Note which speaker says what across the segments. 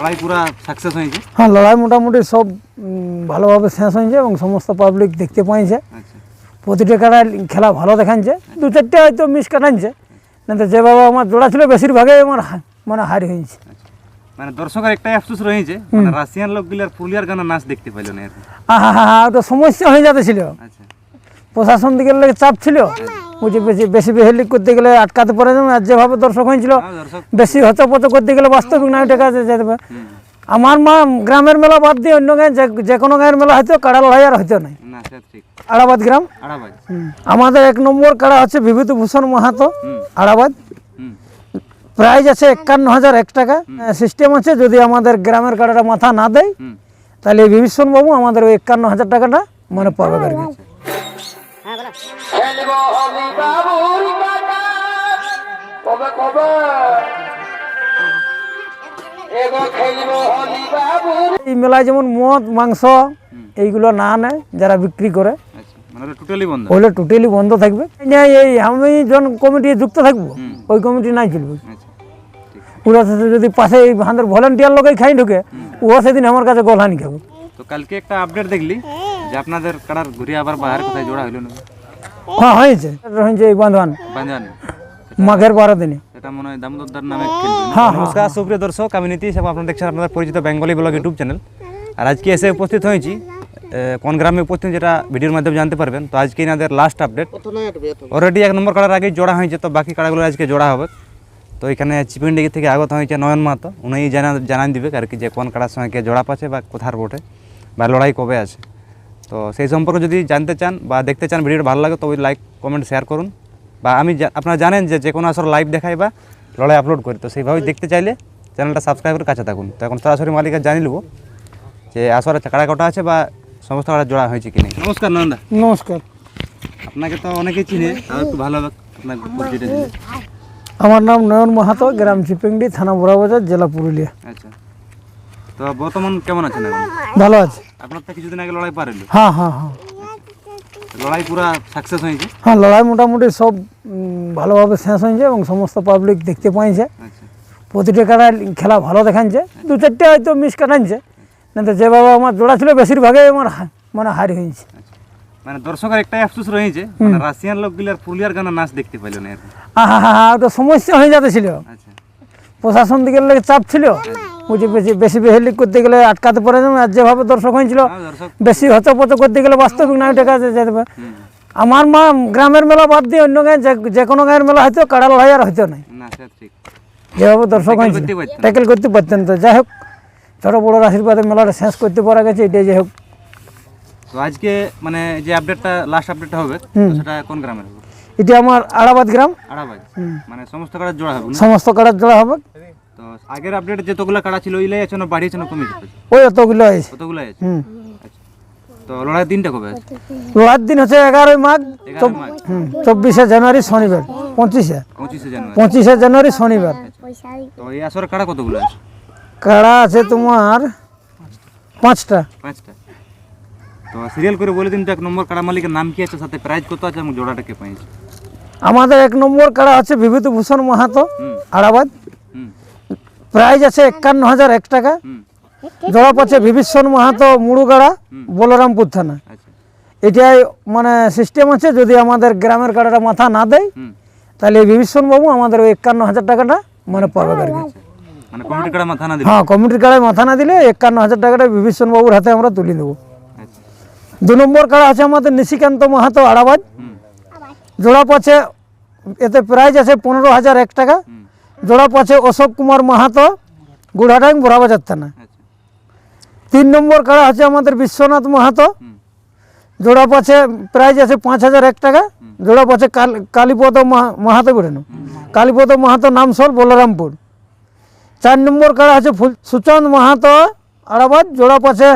Speaker 1: লড়াই পুরা সাকসেস হয়েছে?
Speaker 2: হ্যাঁ লড়াই মোটামুটি সব ভালোভাবে শেষ হয়েছে এবং সমস্ত পাবলিক দেখতে পাইছে।
Speaker 1: আচ্ছা।
Speaker 2: প্রতিটা কাড়ায় খেলা ভালো দেখাচ্ছে দু চারটে হয়তো মিস কাটাচ্ছে না তো যেভাবে আমার জোড়া ছিল বেশিরভাগই আমার মানে হারি হয়েছে।
Speaker 1: আচ্ছা। মানে দর্শকের একটাই আফসোস রয়েছে মানে রাশিয়ান লোকগুলার পুরুলিয়ার গানা নাচ দেখতে পাইল না।
Speaker 2: আহা হা হা ওটা সমস্যা হয়ে যাচ্ছিল।
Speaker 1: আচ্ছা।
Speaker 2: প্রশাসন দিকে লেগে চাপ ছিল। বুঝে বেশি বেশি বেহেলি করতে গেলে আটকাতে পারে আর যেভাবে দর্শক হয়েছিল
Speaker 1: হ্যাঁ,
Speaker 2: বেশি হচপচ করতে গেলে বাস্তবিক না কাজে যেতে পারে। আমার মা গ্রামের মেলা বাদ দিয়ে অন্য গায়ে যে- কোনো গায়ের মেলা হয়তো কাড়া লড়াই আর হইতো নাই। আড়াবাদ গ্রাম? আমাদের এক নম্বর কাড়া হচ্ছে বিভূতিভূষণ মাহাতো আড়াবাদ। প্রাইজ আছে একান্ন হাজার এক টাকা। সিস্টেম আছে যদি আমাদের গ্রামের কাড়াটা মাথা না দেয় তাহলে বিভীষণ বাবু আমাদের ওই একান্ন হাজার টাকাটা মনে পড়বে আর কি।
Speaker 3: খেলব হলি বাবুর কবে কবে? হলি
Speaker 2: এই মেলায় যেমন মদ মাংস এইগুলো না নেয় যারা বিক্রি করে।
Speaker 1: আচ্ছা মানে টোটালি বন্ধ।
Speaker 2: থাকবে। এই আমি যখন কমিটি যুক্ত থাকব ওই কমিটি নাই চলবে
Speaker 1: আচ্ছা
Speaker 2: ওরা যদি পাশে আমাদের ভলেন্টিয়ার লোকেই খাই ঢুকে ও সেদিন আমার কাছে গোলহানি খাবে।
Speaker 1: তো কালকে একটা আপডেট দেখলি যে আপনাদের কাড়ার ঘুরে আবার বাইরে কোথায় জোড়া হইল না?
Speaker 2: হ্যাঁ হয়েছে হয়েছে এই বাঁধবান
Speaker 1: বাঞ্জান
Speaker 2: মাঘের বারো দিনে
Speaker 1: এটা মনে হয় দামোদরদার নামে নমস্কার সুপ্রিয় দর্শক আমি নীতিশ এবং আপনারা দেখছেন আপনাদের পরিচিত বেঙ্গলি ব্লগ ইউটিউব চ্যানেল। আর আজকে এসে উপস্থিত হয়েছি কোন গ্রামে উপস্থিত যেটা ভিডিওর মাধ্যমে জানতে পারবেন। তো আজকে এনাদের লাস্ট আপডেট অলরেডি এক নম্বর কাড়ার আগেই জোড়া হয়েছে তো বাকি কাড়াগুলো আজকে জোড়া হবে। তো এখানে চিপিন্ডিগি থেকে আগত হয়েছে নয়ন মাহাতো। উনি জানা জানান দিবে আর কি যে কোন কাড়ার সঙ্গে কে জোড়া পাচ্ছে বা কোথার বটে বা লড়াই কবে আছে। তো সেই সম্পর্কে যদি জানতে চান বা দেখতে চান ভিডিওটা ভালো লাগে তো ওই লাইক কমেন্ট শেয়ার করুন। বা আমি আপনারা জানেন যে যে কোনো আসর লাইভ দেখাই বা লড়াই আপলোড করি তো সেইভাবে দেখতে চাইলে চ্যানেলটা সাবস্ক্রাইব করে কাছে থাকুন। তো এখন সরাসরি মালিকের জানি নেব যে আসরে কাড়া কটা আছে বা সমস্ত কাড়া জোড়া হয়েছে কি নেই। নমস্কার নন্দা
Speaker 2: নমস্কার।
Speaker 1: আপনাকে তো অনেকেই চিনে তাও একটু ভালো আপনার পরিচয়টা দিলে
Speaker 2: আমার নাম নয়ন মাহাতো গ্রাম চিপিংডি থানা বড়াবাজার জেলা পুরুলিয়া।
Speaker 1: আচ্ছা। তো বর্তমান কেমন আছেন এখন?
Speaker 2: ভালো আছে।
Speaker 1: আপনার তো কিছুদিন আগে লড়াই পারেন
Speaker 2: হ্যাঁ হ্যাঁ হ্যাঁ।
Speaker 1: লড়াই পুরা সাকসেস হয়েছে?
Speaker 2: হ্যাঁ লড়াই মোটামুটি সব ভালোভাবে শেষ হয়েছে এবং সমস্ত পাবলিক দেখতে পাইছে।
Speaker 1: আচ্ছা।
Speaker 2: প্রতিটা কাড়ায় খেলা ভালো দেখাচ্ছে দু চারটে হয়তো মিস কাটাচ্ছে না তো যেভাবে আমার জোড়া ছিল বেশিরভাগই আমার মানে হারি হয়েছে।
Speaker 1: আচ্ছা। মানে দর্শকের একটাই আফসোস রয়েছে মানে রাশিয়ান লোকগুলার পুরুলিয়ার গানা নাচ দেখতে পাইল না আর কি।
Speaker 2: আহা হা হা ওটা সমস্যা হয়ে যাচ্ছিল।
Speaker 1: আচ্ছা।
Speaker 2: প্রশাসন দিকে লেগে চাপ ছিল। বুঝে বেশি বেশি বেহেলি করতে গেলে আটকাতে পারে না। আর যেভাবে দর্শক হয়েছিল
Speaker 1: হ্যাঁ
Speaker 2: বেশি হচপচ করতে গেলে বাস্তবিক না কাজে যেতে পারে। আমার মা গ্রামের মেলা বাদ দিয়ে অন্য গায়ে যে- কোনো গায়ের মেলা হয়তো কাড়া লড়াই আর হইতো নাই। যেভাবে দর্শক
Speaker 1: Tackle
Speaker 2: হয়েছে ট্যাকেল করতে পারতেন তো। যাই হোক ছোটো বড়োর আশীর্বাদে মেলাটা শেষ করতে পারা গেছে এটাই যাই হোক।
Speaker 1: তো আজকে মানে যে আপডেটটা লাস্ট আপডেটটা হবে সেটা কোন গ্রামের হবে?
Speaker 2: এটা আমার আড়াবাদ গ্রাম।
Speaker 1: আড়াবাই মানে সমস্ত কাড়া জোড়া হবে
Speaker 2: সমস্ত কাড়ার জোড়া হবে।
Speaker 1: তো আগের আপডেট যতগুলো কাড়া ছিল ওইলাই আছে না বাড়িয়েছে না কমিয়েছে
Speaker 2: ওই অতগুলো হয়েছে
Speaker 1: কতগুলো আছে?
Speaker 2: হুম।
Speaker 1: আচ্ছা। তো লড়াই দিনটা কবে আছে?
Speaker 2: লড়ার দিন হচ্ছে এগারোই মাঘ চব্বিশে জানুয়ারি শনিবার পঁচিশে।
Speaker 1: পঁচিশে জানুয়ারি।
Speaker 2: পঁচিশে জানুয়ারি শনিবার।
Speaker 1: তো এই আসরে কাড়া কতগুলো আছে?
Speaker 2: কাড়া আছে তোমার পাঁচটা।
Speaker 1: পাঁচটা। তো সিরিয়াল করে বলে দিন তো এক নম্বর কাড়া মালিকের নাম কি আছে সাথে প্রাইজ কত আছে এবং জোড়াটা কে পাইছে?
Speaker 2: আমাদের এক নম্বর কাড়া হচ্ছে বিভূতিভূষণ মাহাতো আড়াবাদ প্রাইজ আছে একান্ন হাজার এক টাকা। জড়া পাচ্ছে বিভীষণ মাহাতো মুড়ুগাড়া বলরামপুর থানা।
Speaker 1: আচ্ছা।
Speaker 2: এটাই মানে সিস্টেম আছে যদি আমাদের গ্রামের কাড়াটা মাথা না দেয় তাহলে এই বিভীষণ বাবু আমাদের ওই একান্ন হাজার টাকাটা মানে পাবে আর কি
Speaker 1: মানে
Speaker 2: হ্যাঁ কমিটির কাড়ায় মাথা না দিলে একান্ন হাজার টাকাটা বিভীষণ বাবুর হাতে আমরা তুলে দেবো।
Speaker 1: আচ্ছা।
Speaker 2: দু নম্বর কাড়া আছে আমাদের নিশিকান্ত মাহাতো আড়াবাদ
Speaker 1: হুম।
Speaker 2: জোড়া পাচ্ছে এতে প্রাইজ আছে পনেরো হাজার এক টাকা। জোড়া পাচ্ছে অশোক কুমার মাহাতো গুড়াডাং বড়াবাজার থানা তিন নম্বর কাড়া আছে আমাদের বিশ্বনাথ মাহাতো জোড়া পাচ্ছে প্রাইজ আছে পাঁচ হাজার এক টাকা জোড়া পাচ্ছে কাল কালীপদ মাহা- মাহাতো বেরোনো কালীপদ মাহাতো নাম নামসল বলরামপুর চার নম্বর কাড়া আছে ফুল সুচন্দ মাহাতো আড়াবাদ জোড়া পাচ্ছে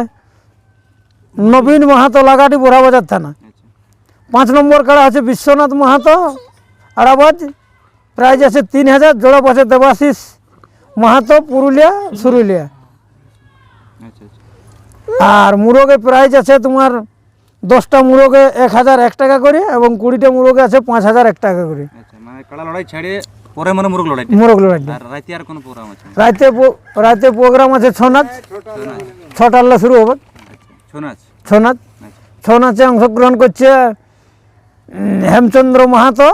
Speaker 2: নবীন মাহাতো লাগাটি বড়াবাজার থানা পাঁচ নম্বর কাড়া আছে বিশ্বনাথ মাহাতো আড়াবাদ প্রাইজ আছে তিন হাজার জোড়া পাচ্ছে দেবাশিস মাহাতো পুরুলিয়া সুরুলিয়া।
Speaker 1: আচ্ছা আচ্ছা।
Speaker 2: আর মুরগে প্রাইজ আছে তোমার দশটা মুরগে এক হাজার এক টাকা করে এবং কুড়িটা মুরগে আছে পাঁচ হাজার এক টাকা করে।
Speaker 1: আচ্ছা মানে রাতে প্রোগ্রাম আছে?
Speaker 2: ছৌ নাচ ছটালে শুরু হবে।
Speaker 1: ছৌ নাচ
Speaker 2: ছৌ নাচ অংশগ্রহণ করছে হেমচন্দ্র মাহাতো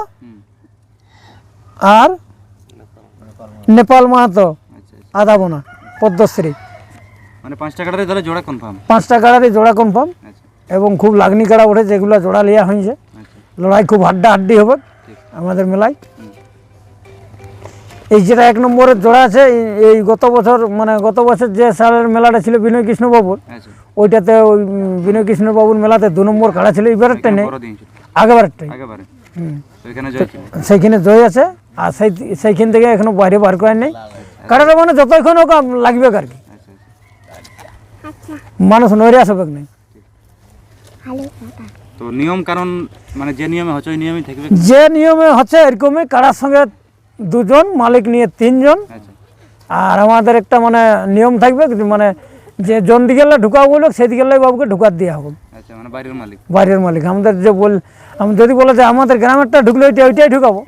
Speaker 2: আর নেপাল মাহাতো আদাবোনা পদ্মশ্রী।
Speaker 1: মানে পাঁচ তাহলে জোড়া কনফার্ম
Speaker 2: পাঁচটা কাড়ারই জোড়া কনফার্ম
Speaker 1: আচ্ছা।
Speaker 2: এবং খুব লাগনি কাড়া ওঠে যেগুলো জোড়া লিয়া হয়েছে
Speaker 1: আচ্ছা।
Speaker 2: লড়াই খুব হাড্ডা হাড্ডি হবে আমাদের মেলায়। এই যেটা এক নম্বরের জোড়া আছে এই- গত বছর মানে গত বছর যে সালের মেলাটা ছিল বিনয় কৃষ্ণবাবুর
Speaker 1: আচ্ছা।
Speaker 2: ওইটাতে ওই বিনয় কৃষ্ণবাবুর মেলাতে দু নম্বর কাড়া ছিল এবারেরটা নেই। আগেবারেরটাই। সেইখানে জয় আছে। আর সেই সেইখান থেকে এখনও বাইরে বার করার নেই। কারণ মানে যতক্ষণ হোক লাগবে আর কি।
Speaker 1: আচ্ছা। আচ্ছা
Speaker 2: মানুষ নইরে আসবে নেই
Speaker 1: তো নিয়ম কারণ মানে যে নিয়মে হচ্ছে ওই নিয়মই থাকবে?
Speaker 2: যে নিয়মে হচ্ছে এরকমই কারার সঙ্গে দুজন মালিক নিয়ে তিনজন।
Speaker 1: আচ্ছা।
Speaker 2: আর আমাদের একটা মানে নিয়ম থাকবে যে মানে যে জন দিকে ঢুকাবো বলবে সেই দিকে বাবুকে ঢুকাত দেওয়া হবে।
Speaker 1: আচ্ছা মানে বাড়ির মালিক।
Speaker 2: বাইরের মালিক। আমাদের যে বল আমি যদি বলে যে আমাদের গ্রামেরটা ঢুকলে ওইটা ওইটাই ঢুকাবো।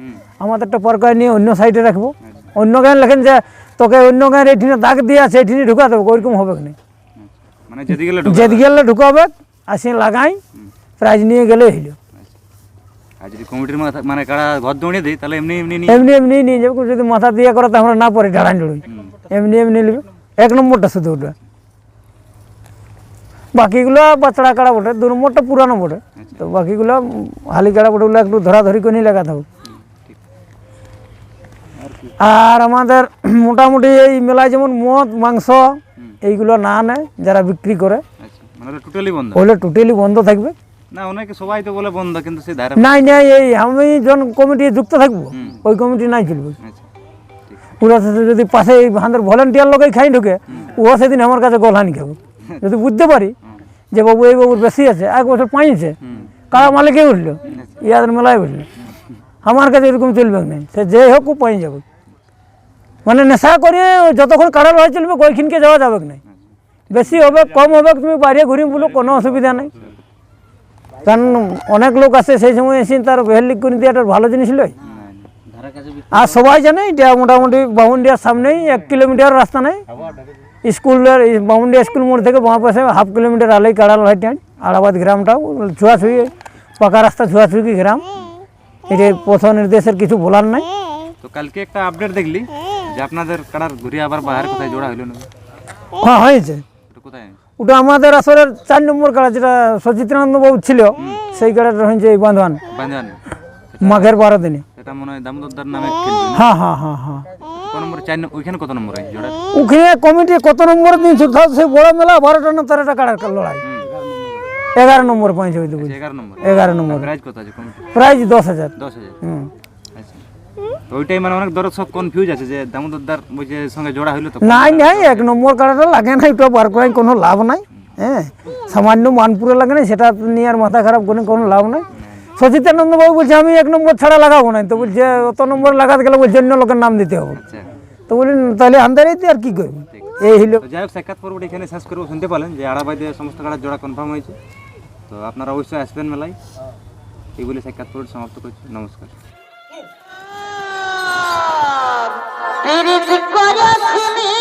Speaker 2: আমাদেরটা পরকায় নিয়ে অন্য সাইডে রাখব।
Speaker 1: আচ্ছা।
Speaker 2: অন্য গায়ে লেখেন যে তোকে অন্য গায়ের এইঠিনে দাগ দিয়ে আছে এইঠিনে ঢুকা দেবো। ওইরকম হবে না
Speaker 1: আচ্ছা। মানে যেদিকে গেলে
Speaker 2: ঢুকাবে আসি লাগাই প্রাইজ নিয়ে গেলে হইল।
Speaker 1: আর যদি কমিটির মানে কারা ঘর দৌড়িয়ে দিই তাহলে এমনি এমনি নিয়ে
Speaker 2: এমনি এমনি নিয়ে যাব। যদি মাথা দিয়ে করে তো আমরা না পড়ি ঢাড়াই ঢুড়ি এমনি এমনি নেবে। এক নম্বরটা শুধু ওটা। বাকিগুলো বাচ্চা কাড়া বটে দু নম্বরটা পুরানো বটে। তো বাকিগুলো হালি কাড়া বটে ওগুলো একটু ধরাধরি করে নিয়ে লাগাতে হবে। আর আমাদের মোটামুটি এই মেলায় যেমন মদ মাংস এইগুলো না নেয় যারা বিক্রি করে।
Speaker 1: আচ্ছা মানে টোটালি বন্ধ?
Speaker 2: ওগুলো টোটালি বন্ধ থাকবে।
Speaker 1: না অনেকে সবাই তো বলে বন্ধ কিন্তু সে ধারে
Speaker 2: নাই নাই এই আমি যখন কমিটি যুক্ত থাকব ওই কমিটি নাই চলবে।
Speaker 1: আচ্ছা
Speaker 2: যদি পাশে এই আমাদের ভলেন্টিয়ার লোকেই খাই ঢুকে ও সেদিন আমার কাছে গোলহানি খাব। যদি বুঝতে পারি যে বাবু এই বাবুর বেশি আছে এক বছর পাইছে কারা মালিকে উঠল? ইয়াদের মেলায় উঠল। আমার কাছে এরকম চলবে না। সে যে হোক ও পাই যাবে। মানে নেশা করে যতক্ষণ কারা লড়াই চলবে ওইখানকে যাওয়া যাবে না বেশি হবে, কম হবে, তুমি বাইরে ঘুরি বলো, কোনো অসুবিধা নেই। কারণ অনেক লোক আছে, সেই সময় এসে তার ভেল্লিক করে দিয়ে একটা ভালো জিনিস লয়। আর সবাই জানে, এটা মোটামুটি বাউন্ডিয়ার সামনেই এক কিলোমিটার রাস্তা নেই। স্কুলের বাউন্ডিয়া স্কুল মোড় থেকে বাঁ পাশে হাফ কিলোমিটার আলেই কাড়াল ভাইটি আড়াবাদ গ্রামটাও, ছুঁয়াছুঁই, পাকা রাস্তা, ছুঁয়াছুঁই গ্রাম। এটা পথ নির্দেশের কিছু বলার নাই।
Speaker 1: তো কালকে একটা আপডেট দেখলি? যে আপনাদের কাড়ার ঘুরিয়ে আবার বাহার কোথায় জোড়া হইল না
Speaker 2: হ্যাঁ হয়েছে।
Speaker 1: ওটা কোথায়?
Speaker 2: ওটা আমাদের আসলে চার নম্বর কাড়া যেটা সচিত্রানন্দ বাবু ছিল সেই কাড়াটা হয়েছে এই
Speaker 1: বাঞ্জান
Speaker 2: মাঘের বারো দিনে।
Speaker 1: সেটা মনে হয় দামোদরদার নামে
Speaker 2: হ্যাঁ হ্যাঁ হ্যাঁ হ্যাঁ।
Speaker 1: ওইখানে কত নম্বর
Speaker 2: ওখানে কমিটি কত নম্বর দিন শুধু সেই বড় মেলা বারোটা না তেরোটা কাড়ার লড়াই। এগারো নম্বর পয়েন্ট হইতে
Speaker 1: এগারো নম্বর।
Speaker 2: এগারো নম্বর।
Speaker 1: প্রাইজ কত আছে
Speaker 2: প্রাইজ দশ হাজার।
Speaker 1: দশ হাজার।
Speaker 2: হুম।
Speaker 1: তো ওইটাই মানে অনেক দর্শক কনফিউজ আছে যে দামোদরদার ওই যে সঙ্গে জোড়া হইল তো।
Speaker 2: নাই নাই এক নম্বর কাড়াটা লাগে না এটা বার করাই কোনো লাভ নাই হ্যাঁ। সামান্য মানপুরে লাগে না সেটা নিয়ে আর মাথা খারাপ করে কোনো লাভ নাই। সচিতানন্দ বাবু বলছে আমি এক নম্বর ছাড়া লাগাবো না। তো বলছে অত নম্বর লাগাতে গেলে বলছে অন্য লোকের নাম দিতে হবে।
Speaker 1: আচ্ছা।
Speaker 2: তো বলি তাহলে আন্দারাইতে আর কি করব? এই হইল।
Speaker 1: যাই হোক সাক্ষাৎ পর্বটি এখানে শেষ করব শুনতে পারলেন যে আড়াবাইতে সমস্ত কাড়ার জোড়া কনফার্ম হয়েছে। তো আপনারা অবশ্যই আসবেন মেলায়। এই বলে সাক্ষাৎ পর্বটি সমাপ্ত করছি। নমস্কার।
Speaker 3: প্রীতি করেছিলি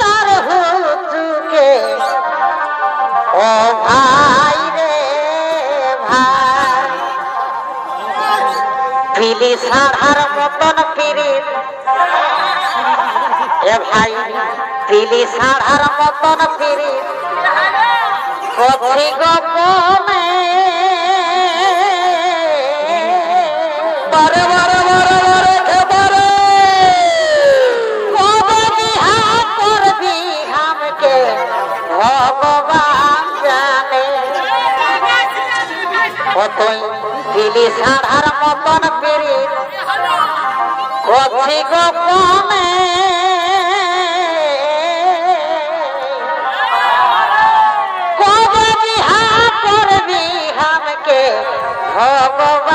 Speaker 3: কার হুতুকে। ও ভাই রে ভাই পিলি সাধার মতন পিরিত এ ভাই পিলি সাধার মতন পিরিত কছি গোপনে বারে কতই দিলি সাধার মতন পিড়ি কছি গোপনে করবি হামকে ভগবান